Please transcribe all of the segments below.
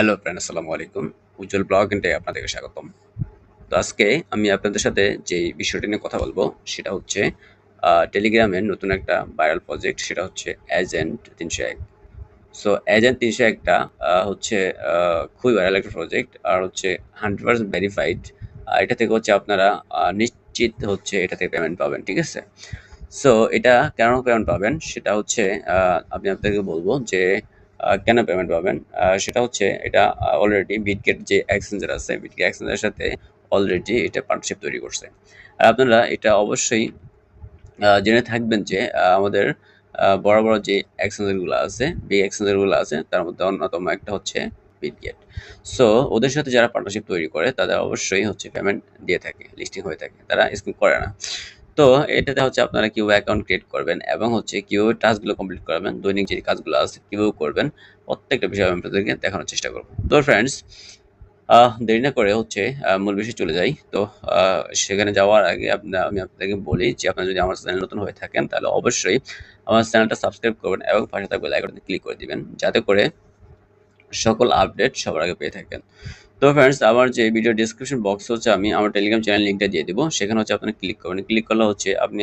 Hello friend আসসালামু আলাইকুম উজ্জ্বল blog ইন্টে আপনাদেরকে স্বাগতম। তো আজকে আমি আপনাদের সাথে যে বিষয়টি নিয়ে কথা বলব, সেটা হচ্ছে টেলিগ্রামের নতুন একটা ভাইরাল প্রজেক্ট সেটা হচ্ছে এজেন্ট তিনশো এক। সো এজেন্ট তিনশো একটা হচ্ছে খুবই ভাইরাল একটা প্রজেক্ট আর হচ্ছে হান্ড্রেড পার্সেন্ট ভেরিফাইড এটা থেকে হচ্ছে আপনারা নিশ্চিত হচ্ছে এটা থেকে পেমেন্ট পাবেন, ঠিক আছে? সো এটা কেন পেমেন্ট পাবেন? সেটা হচ্ছে আমি আপনাদেরকে বলব যে কেন পেমেন্ট পাবেন? সেটা হচ্ছে এটা অলরেডি বিটগেট যে এক্সচেঞ্জার আছে বিটগেট এক্সচেঞ্জারের সাথে অলরেডি এটা পার্টনারশিপ তৈরি করছে। আর আপনারা এটা অবশ্যই জেনে থাকবেন যে আমাদের বড় বড় যে এক্সচেঞ্জারগুলো আছে বিগ এক্সচেঞ্জারগুলো আছে, তার মধ্যে অন্যতম একটা হচ্ছে বিটগেট সো ওদের সাথে যারা পার্টনারশিপ তৈরি করে, তাদের অবশ্যই হচ্ছে পেমেন্ট দিয়ে থাকে লিস্টিং হয়ে থাকে। তারা স্কিম করে না। তো এটাতে হচ্ছে আপনারা কীভাবে অ্যাকাউন্ট ক্রিয়েট করবেন এবং হচ্ছে কীভাবে টাস্কগুলো কমপ্লিট করবেন, দৈনিক যে কাজগুলো আছে কীভাবে করবেন, প্রত্যেকটা বিষয় আমি আপনাদেরকে দেখানোর চেষ্টা করব। তো ফ্রেন্ডস দেরি না করে হচ্ছে মূল বিষয়ে চলে যাই। তো সেখানে যাওয়ার আগে আপনার আমি আপনাদেরকে বলি যে আপনারা যদি আমার চ্যানেল নতুন হয়ে থাকেন, তাহলে অবশ্যই আমার চ্যানেলটা সাবস্ক্রাইব করবেন এবং পাশে থাকবে লাইক বাটনে ক্লিক করে দিবেন। যাতে করে সকল আপডেট সবার আগে পেয়ে থাকেন। তো ফ্রেন্ডস আমার যে ভিডিও ডিসক্রিপশন বক্স হচ্ছে, আমি আমার টেলিগ্রাম চ্যানেল লিঙ্কটা দিয়ে দেবো। সেখানে হচ্ছে আপনি ক্লিক করবেন। ক্লিক করলে হচ্ছে আপনি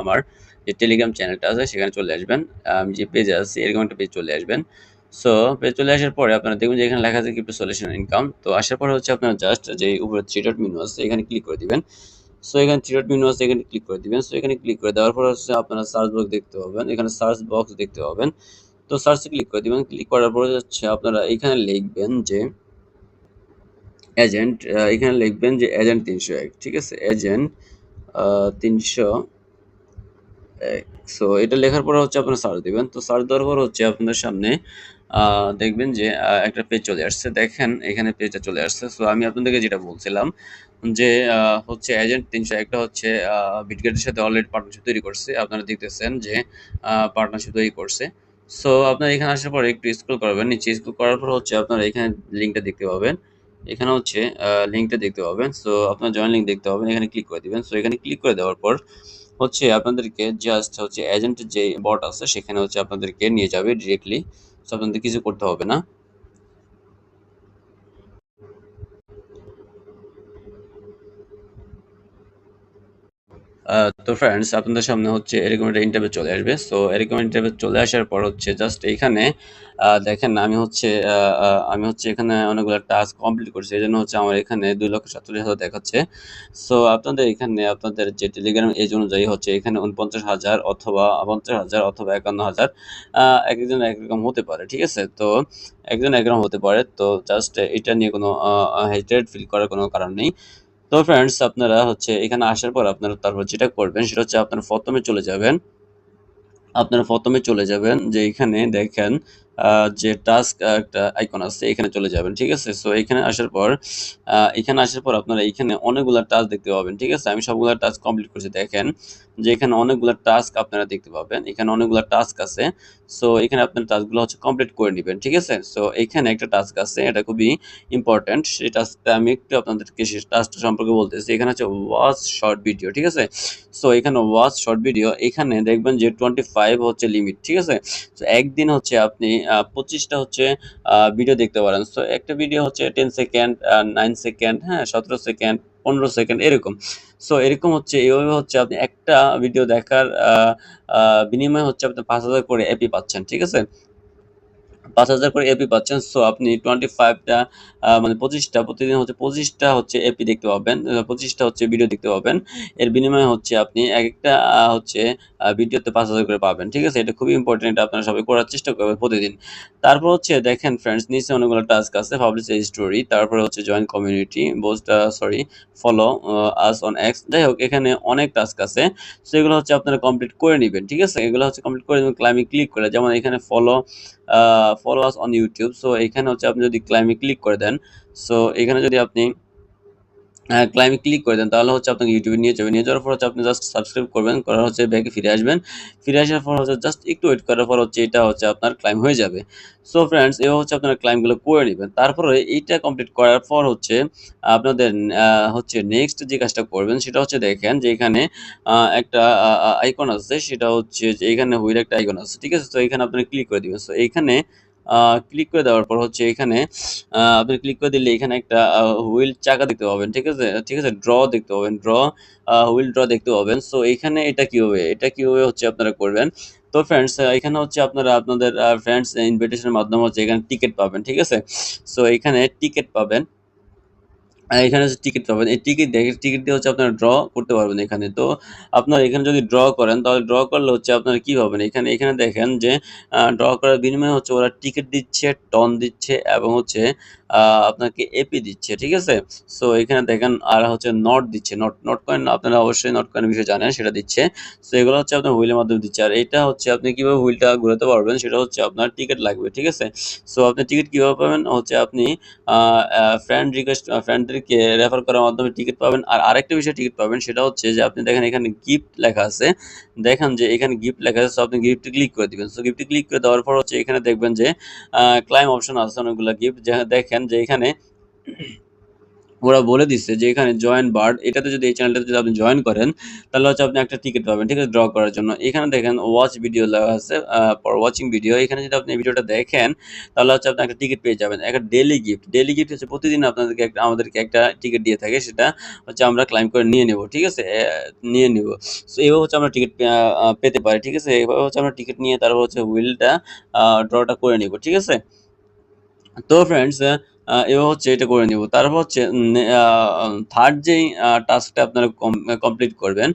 আমার যে টেলিগ্রাম চ্যানেলটা আছে, সেখানে চলে আসবেন। আমি যে পেজে আছি, এরকম একটা পেজ চলে আসবেন। সো পেজ চলে আসার পরে আপনারা দেখবেন যে এখানে লেখা আছে ক্রিপ্টো সলিউশন ইনকাম তো আসার পরে হচ্ছে আপনারা জাস্ট যে উপরে থ্রি ডট মেনু আছে, এখানে ক্লিক করে দিবেন। সো এখানে থ্রি ডট মেনু আছে, এখানে ক্লিক করে দিবেন। সো এখানে ক্লিক করে দেওয়ার পর হচ্ছে আপনারা সার্চ বক্স দেখতে পাবেন। এখানে সার্চ বক্স দেখতে পাবেন। তো সার্চে ক্লিক করে দিবেন। ক্লিক করার পরে হচ্ছে আপনারা এখানে লিখবেন যে এজেন্ট এখানে লিখবেন যে এজেন্ট তিনশো এক, ঠিক আছে? এজেন্ট তিনশো এক। সো এটা লেখার পর হচ্ছে আপনারা সার্চ দিবেন। তো সার্চ দেওয়ার পর হচ্ছে আপনাদের সামনে দেখবেন যে একটা পেজ চলে আসছে। দেখেন, এখানে পেজটা চলে আসছে। সো আমি আপনাদেরকে যেটা বলছিলাম যে হচ্ছে এজেন্ট তিনশো একটা হচ্ছে বিটগেটের সাথে অলরেডি পার্টনারশিপ তৈরি করছে। আপনারা দেখতেছেন যে পার্টনারশিপ তৈরি করছে। সো আপনারা এখানে আসার পর একটু স্ক্রল করবেন। নিচে স্ক্রল করার পর হচ্ছে আপনারা এখানে লিঙ্কটা দেখতে পাবেন। এখানে হচ্ছে লিঙ্কটা দেখতে পাবেন। সো আপনার জয়েন লিঙ্ক দেখতে পাবেন, এখানে ক্লিক করে দিবেন। সো এখানে ক্লিক করে দেওয়ার পর হচ্ছে আপনাদেরকে জাস্ট হচ্ছে এজেন্টের যে বট আছে, সেখানে হচ্ছে আপনাদেরকে নিয়ে যাবে ডিরেক্টলি সো আপনাদের কিছু করতে হবে না। তো ফ্রেন্ডস আপনাদের সামনে হচ্ছে এরকম একটা ইন্টারভিউ চলে আসবে। সো এরকম ইন্টারভিউ চলে আসার পর হচ্ছে জাস্ট এইখানে দেখেন আমি হচ্ছে আমি হচ্ছে এখানে অনেকগুলো টাস্ক কমপ্লিট করছি। এই জন্য হচ্ছে আমার এখানে দুই লক্ষ সাতচল্লিশ হাজার দেখাচ্ছে। সো আপনাদের এখানে, আপনাদের যে টেলিগ্রাম এজ অনুযায়ী হচ্ছে এখানে উনপঞ্চাশ হাজার অথবা পঞ্চাশ হাজার অথবা একান্ন হাজার একজন একরকম হতে পারে, ঠিক আছে? তো একজন একরকম হতে পারে। তো জাস্ট এটা নিয়ে কোনো হেজিটেড ফিল করার কোনো কারণ নেই। তো ফ্রেন্ডস আপনারা হচ্ছে এখানে আসার পর আপনারা তারপর যেটা করবেন সেটা হচ্ছে আপনারা প্রথমে চলে যাবেন। আপনারা প্রথমে চলে যাবেন যে এখানে দেখেন যে টাস্ক একটা আইকন আছে, এখানে চলে যাবেন, ঠিক আছে? সো এখানে আসার পর এখানে আসার পর আপনারা এখানে অনেকগুলো টাস্ক দেখতে পাবেন, ঠিক আছে? আমি সবগুলো টাস্ক কমপ্লিট করছি, দেখেন যে এখানে অনেকগুলো টাস্ক আপনারা দেখতে পাবেন, এখানে অনেকগুলো টাস্ক আছে। সো এখানে আপনার টাস্কগুলো হচ্ছে কমপ্লিট করে নেবেন, ঠিক আছে? সো এখানে একটা টাস্ক আছে, এটা খুবই ইম্পর্টেন্ট সেই টাস্কটা আমি একটু আপনাদেরকে সেই টাস্কটা সম্পর্কে বলতেছি। এখানে হচ্ছে ওয়াচ শর্ট ভিডিও ঠিক আছে? সো এখানে ওয়াচ শর্ট ভিডিও এখানে দেখবেন যে টোয়েন্টি ফাইভ হচ্ছে লিমিট ঠিক আছে? তো একদিন হচ্ছে আপনি পঁচিশটা হচ্ছে ভিডিও দেখতে পারেন। সো একটা ভিডিও হচ্ছে টেন সেকেন্ড নাইন সেকেন্ড হ্যাঁ সতেরো সেকেন্ড পনেরো সেকেন্ড এরকম। সো এরকম হচ্ছে এইভাবে হচ্ছে আপনি একটা ভিডিও দেখার বিনিময়ে হচ্ছে আপনি পাঁচ হাজার করে অ্যাপি পাচ্ছেন, ঠিক আছে? পাঁচ হাজার করে এপি পাচ্ছেন। সো আপনি টোয়েন্টি ফাইভটা মানে পঁচিশটা, প্রতিদিন হচ্ছে পঁচিশটা হচ্ছে এপি দেখতে পাবেন পঁচিশটা হচ্ছে ভিডিও দেখতে পাবেন। এর বিনিময়ে হচ্ছে আপনি এক একটা হচ্ছে ভিডিওতে পাঁচ হাজার করে পাবেন। ঠিক আছে? এটা খুবই ইম্পর্টেন্ট আপনারা সবাই করার চেষ্টা করবেন প্রতিদিন। তারপর হচ্ছে, দেখেন ফ্রেন্ডস নিচে অনেকগুলো টাস্ক আছে পাবলিশ স্টোরি তারপরে হচ্ছে join community boost sorry follow us on X যাই হোক, এখানে অনেক টাস্ক আছে। সো এগুলো হচ্ছে আপনারা কমপ্লিট করে নেবেন। ঠিক আছে? এগুলো হচ্ছে কমপ্লিট করে ক্লাইমে ক্লিক করে। যেমন এখানে follow follow us on YouTube so এখানে হচ্ছে আপনি যদি ক্লাইমে ক্লিক করে দেন সো এখানে যদি আপনি ক্লাইমে ক্লিক করে দেন, তাহলে হচ্ছে আপনাকে ইউটিউবে নিয়ে যাবে। নিয়ে যাওয়ার পর হচ্ছে আপনি জাস্ট সাবস্ক্রাইব করবেন, করার হচ্ছে ব্যাগে ফিরে আসবেন। ফিরে আসার পর হচ্ছে জাস্ট একটু ওয়েট করার পর হচ্ছে এটা হচ্ছে আপনার ক্লাইম হয়ে যাবে। সো ফ্রেন্ডস এও হচ্ছে আপনার ক্লাইমগুলো করে নেবেন। তারপরে এইটা কমপ্লিট করার পর হচ্ছে আপনাদের হচ্ছে নেক্সট যে কাজটা করবেন, সেটা হচ্ছে দেখেন যে এখানে একটা আইকন আছে। সেটা হচ্ছে যে এখানে হুইল একটা আইকন আছে। ঠিক আছে? তো এখানে আপনি ক্লিক করে দিবেন। সো এখানে ক্লিক করে দেওয়ার পর হচ্ছে এখানে আপনি ক্লিক করে দিলে এখানে একটা হুইল চাকা দেখতে পাবেন, ঠিক আছে? ঠিক আছে? ড্র দেখতে পাবেন ড্র হুইল ড্র দেখতে পাবেন। সো এখানে এটা কীভাবে এটা কীভাবে হচ্ছে আপনারা করবেন? তো ফ্রেন্ডস এখানে হচ্ছে আপনারা, আপনাদের ফ্রেন্ডস ইনভিটেশনের মাধ্যমে হচ্ছে এখানে টিকিট পাবেন, ঠিক আছে? সো এখানে টিকিট পাবেন। এখানে হচ্ছে টিকিট পাবেন। এই টিকিট দেখে টিকিট দিয়ে হচ্ছে আপনারা ড্র করতে পারবেন এখানে। তো আপনার এখানে যদি ড্র করেন, তাহলে ড্র করলে হচ্ছে আপনারা কী পাবেন? এখানে এখানে দেখেন যে ড্র করার বিনিময়ে হচ্ছে ওরা টিকিট দিচ্ছে টন দিচ্ছে এবং হচ্ছে আপনাকে এপি দিচ্ছে, ঠিক আছে? সো এখানে দেখেন, আর হচ্ছে নট দিচ্ছে নট নট কয়েন আপনারা অবশ্যই নট কয়েন বিষয়ে জানেন, সেটা দিচ্ছে। সো এগুলো হচ্ছে আপনার হুইলের মাধ্যমে দিচ্ছে। আর এটা হচ্ছে আপনি কীভাবে হুইলটা ঘুরাতে পারবেন, সেটা হচ্ছে আপনার টিকিট লাগবে, ঠিক আছে? সো আপনি টিকিট কীভাবে পাবেন? হচ্ছে আপনি ফ্রেন্ড রিকোয়েস্ট ফ্রেন্ডদেরকে রেফার করার মাধ্যমে টিকিট পাবেন। আর আরেকটা বিষয়ে টিকিট পাবেন, সেটা হচ্ছে যে আপনি দেখেন এখানে গিফট লেখা আছে। দেখেন যে এখানে গিফট লেখা আছে সো আপনি গিফটে ক্লিক করে দিবেন। সো গিফটে ক্লিক করে দেওয়ার পর হচ্ছে এখানে দেখবেন যে ক্লাইম অপশন আছে অনেকগুলো গিফট দেখেন যে এখানে ওরা বলে দিচ্ছে যে এখানে জয়েন বার্ড এটাতে যদি এই চ্যানেলটাতে যদি আপনি জয়েন করেন, তাহলে হচ্ছে আপনি একটা টিকিট পাবেন, ঠিক আছে? ড্র করার জন্য। এখানে দেখেন ওয়াচ ভিডিও লেখা আছে ফর ওয়াচিং ভিডিও এখানে যদি আপনি ভিডিওটা দেখেন, তাহলে হচ্ছে আপনি একটা টিকিট পেয়ে যাবেন। একটা ডেলি গিফট ডেলি গিফট হচ্ছে প্রতিদিন আপনাদেরকে একটা, আমাদেরকে একটা টিকিট দিয়ে থাকে, সেটা হচ্ছে আমরা ক্লাইম করে নিয়ে নেব, ঠিক আছে? নিয়ে নেব। সো এইভাবে হচ্ছে আমরা টিকিট পেতে পারি, ঠিক আছে? এইভাবে হচ্ছে আমরা টিকিট নিয়ে তারপর হচ্ছে হুইলটা ড্রটা করে নিব, ঠিক আছে? তো ফ্রেন্ডস এবার হচ্ছে এটা করে নিব। তারপর হচ্ছে থার্ড যেই টাস্কটা আপনারা কমপ্লিট করবেন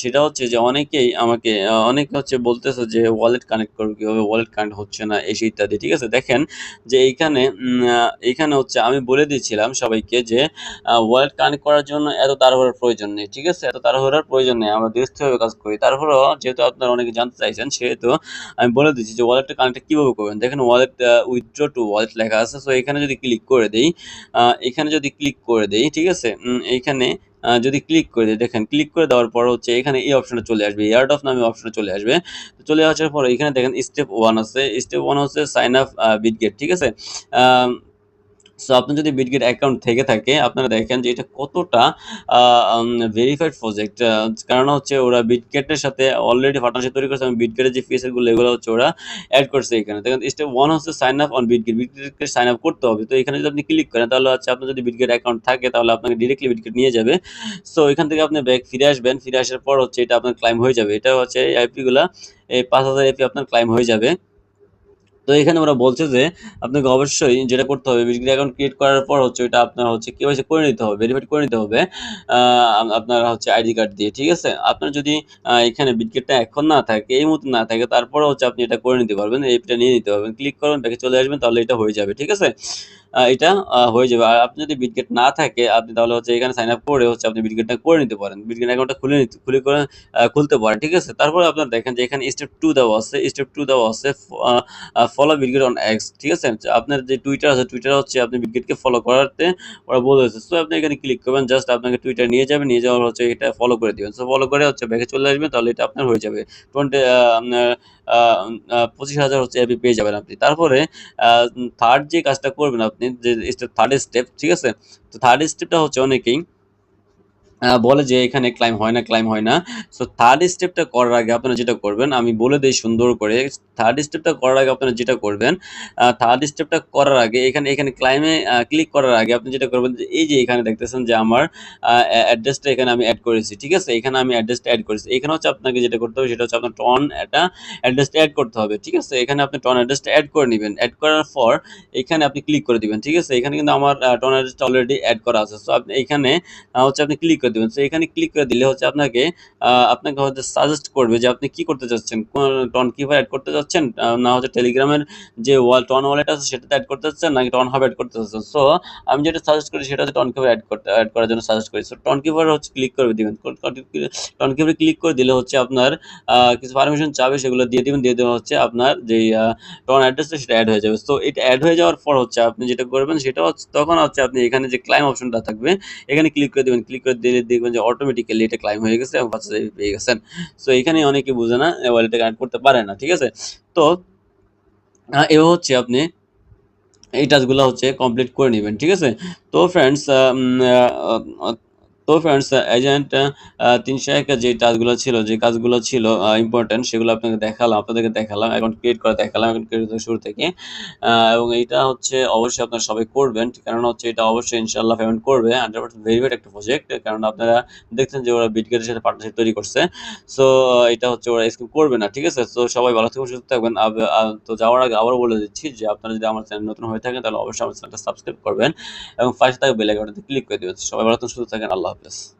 সেটা হচ্ছে যে অনেকেই আমাকে অনেকে হচ্ছে বলতেছে যে ওয়ালেট কানেক্ট করবে কীভাবে ওয়ালেট কানেক্ট হচ্ছে না এসে ইত্যাদি, ঠিক আছে? দেখেন যে এইখানে এইখানে হচ্ছে আমি বলে দিয়েছিলাম সবাইকে যে ওয়ালেট কানেক্ট করার জন্য এত তাড়াহুড়ার প্রয়োজন নেই, ঠিক আছে? এত তাড়াহুড়ার প্রয়োজন নেই, আমরা দৃঢ়ভাবে কাজ করি। তারপরেও যেহেতু আপনারা অনেকে জানতে চাইছেন, সেহেতু আমি বলে দিচ্ছি যে ওয়ালেটটা কানেক্ট কীভাবে করবেন? দেখেন ওয়ালেট উইথড্র টু ওয়ালেট লেখা আছে সো এখানে যদি ক্লিক করে দেই এখানে যদি ক্লিক করে দেই, ঠিক আছে? এইখানে যদি ক্লিক করে দিই, দেখেন ক্লিক করে দেওয়ার পর হচ্ছে এখানে এই অপশনে চলে আসবে ইয়ার্ড অফ নামে অপশনে চলে আসবে। চলে আসার পর এখানে দেখেন স্টেপ ওয়ান আছে স্টেপ ওয়ান হচ্ছে সাইন আপ বিটগেট ঠিক আছে? সো আপনার যদি বিটগেট অ্যাকাউন্ট থেকে থাকে, আপনারা দেখেন যে এটা কতটা ভেরিফাইড প্রজেক্ট কারণ হচ্ছে ওরা বিটগেটের সাথে অলরেডি পার্টনারশিপ তৈরি করছে এবং বিটগেটের যে ফিচারগুলো এগুলো হচ্ছে ওরা অ্যাড করছে এখানে। দেখেন স্টেপ ওয়ান হচ্ছে সাইন আপ অন বিটগেট বিটগেটকে সাইন আপ করতে হবে। তো এখানে যদি আপনি ক্লিক করেন, তাহলে হচ্ছে আপনার যদি বিটগেট অ্যাকাউন্ট থাকে, তাহলে আপনাকে ডিরেক্টলি বিটগেট নিয়ে যাবে। সো এখান থেকে আপনি ব্যাক ফিরে আসবেন। ফিরে আসার পর হচ্ছে এটা আপনার ক্লাইম হয়ে যাবে। এটা হচ্ছে আইপিগুলো এই পাঁচ হাজার এপি আপনার ক্লাইম হয়ে যাবে। তো এখানে ওরা বলছে যে, আপনাকে অবশ্যই যেটা করতে হবে বিজনেস অ্যাকাউন্ট ক্রিয়েট করার পর হচ্ছে ওইটা আপনার হচ্ছে কেওয়াইসি করে নিতে হবে ভেরিফাইড করে নিতে হবে আপনার হচ্ছে আইডি কার্ড দিয়ে, ঠিক আছে? আপনার যদি এখানে বিটগেটটা এখন না থাকে, এই মুহূর্তে না থাকে তারপরে হচ্ছে আপনি এটা করে নিতে পারবেন এইটা নিয়ে নিতে পারবেন ক্লিক করবেন ব্যাকে চলে আসবেন, তাহলে এটা হয়ে যাবে, ঠিক আছে? এটা হয়ে যাবে। আর আপনি যদি বিটগেট না থাকে, আপনি তাহলে হচ্ছে এখানে সাইন আপ করে হচ্ছে আপনি বিটগেটটা করে নিতে পারেন। বিটগেট অ্যাকাউন্টটা খুলে নিতে, খুলে করে খুলতে পারেন, ঠিক আছে? তারপরে আপনার দেখেন যে এখানে স্টেপ টু দেওয়া আছে স্টেপ টু দেওয়া আছে ফলো বিটগেট অন এক্স ঠিক আছে? আপনার যে টুইটার আছে টুইটার হচ্ছে আপনি বিটগেটকে ফলো করাতে, ওরা বলেছে সো আপনি এখানে ক্লিক করবেন জাস্ট আপনাকে টুইটার নিয়ে যাবে, নিয়ে যাওয়ার হচ্ছে এটা ফলো করে দিবেন। সো ফলো করে হচ্ছে ব্যাগে চলে আসবে, তাহলে এটা আপনার হয়ে যাবে। টোয়েন্টি আপনার পঁচিশ হাজার হচ্ছে এপি পেয়ে যাবেন আপনি। তারপরে থার্ড যে কাজটা করবেন আপনি যে থার্ড স্টেপ ঠিক আছে? তো থার্ড স্টেপটা হচ্ছে অনেকেই বলে যে এখানে ক্লাইম হয় না ক্লাইম হয় না। সো থার্ড স্টেপটা করার আগে আপনারা যেটা করবেন, আমি বলে দিই সুন্দর করে থার্ড স্টেপটা করার আগে আপনারা যেটা করবেন থার্ড স্টেপটা করার আগে এখানে এখানে ক্লাইমে ক্লিক করার আগে আপনি যেটা করবেন এই যে এখানে দেখতেছেন যে আমার অ্যাড্রেসটা এখানে আমি অ্যাড করেছি, ঠিক আছে? এখানে আমি অ্যাড্রেসটা অ্যাড করেছি। এখানে হচ্ছে আপনাকে যেটা করতে হবে, সেটা হচ্ছে আপনার টন একটা অ্যাড্রেসটা অ্যাড করতে হবে, ঠিক আছে? এখানে আপনি টন অ্যাড্রেসটা অ্যাড করে নেবেন। অ্যাড করার পর এখানে আপনি ক্লিক করে দিবেন, ঠিক আছে? এখানে কিন্তু আমার টন অ্যাড্রেসটা অলরেডি অ্যাড করা আছে। সো আপনি এখানে হচ্ছে আপনি ক্লিক করে দেবেন। সো এখানে ক্লিক করে দিলে হচ্ছে আপনাকে আপনাকে হচ্ছে সাজেস্ট করবে যে আপনি কি করতে চাচ্ছেন? টন কীভাবে অ্যাড করতে চাচ্ছেন? না হচ্ছে টেলিগ্রামের যে ওয়াল টন ওয়ালেট আছে সেটাতে অ্যাড করতে চাচ্ছেন নাকি টন হাব অ্যাড করতে চাচ্ছেন? সো আমি যেটা সাজেস্ট করি সেটা হচ্ছে টন কীভাবে অ্যাড করতে অ্যাড করার জন্য সাজেস্ট করি। সো টন কীভাবে হচ্ছে ক্লিক করে দিবেন? টন কীভাবে ক্লিক করে দিলে হচ্ছে আপনার কিছু পারমিশন চাবে সেগুলো দিয়ে দিবেন, দিয়ে দেওয়া হচ্ছে আপনার যে টন অ্যাড্রেসটা সেটা অ্যাড হয়ে যাবে। তো এটা অ্যাড হয়ে যাওয়ার পর হচ্ছে আপনি যেটা করবেন সেটা হচ্ছে, তখন হচ্ছে আপনি এখানে যে ক্লাইম অপশনটা থাকবে, এখানে ক্লিক করে দেবেন। ক্লিক করে দিলে দেখবেন যে অটোমেটিক্যালি এটা ক্লাইম হয়ে গেছে, এবং পাঁচ পেয়ে গেছেন। সো এখানে অনেকে বুঝে না ওয়ালেটে কানেক্ট করতে পারে না, ঠিক আছে? তো এও হচ্ছে আপনি এই টাচগুলো হচ্ছে কমপ্লিট করে নেবেন, ঠিক আছে? তো ফ্রেন্ডস তো ফ্রেন্ডস এজেন্ট তিনশো একে যে কাজগুলো ছিল, যে কাজগুলো ছিল ইম্পর্টেন্ট সেগুলো আপনাকে দেখালাম, আপনাদেরকে দেখালাম অ্যাকাউন্ট ক্রিয়েট করে দেখালাম অ্যাকাউন্ট ক্রিয়েট শুরু থেকে। এবং এটা হচ্ছে অবশ্যই আপনারা সবাই করবেন কারণ হচ্ছে এটা অবশ্যই ইনশাল্লাহ পেমেন্ট করবে হান্ড্রেড পার্সেন্ট ভেরিফাইড একটা প্রজেক্ট কারণ আপনারা দেখছেন যে ওরা বিটগেটের সাথে পার্টনারশিপ তৈরি করছে। সো এটা হচ্ছে ওরা স্কিম করবে না, ঠিক আছে? তো সবাই ভালো থাকবেন, সুস্থ থাকবেন। তো যাওয়ার আগে আবারও বলে দিচ্ছি যে আপনারা যদি আমার চ্যানেল নতুন হয়ে থাকেন, তাহলে অবশ্যই আমার চ্যানেলটা সাবস্ক্রাইব করবেন এবং ফার্স্ট থাকা বেল আইকনটাতে ক্লিক করে দেবেন। সবাই ভালো থাকুন সুস্থ থাকেন আল্লাহ helpless.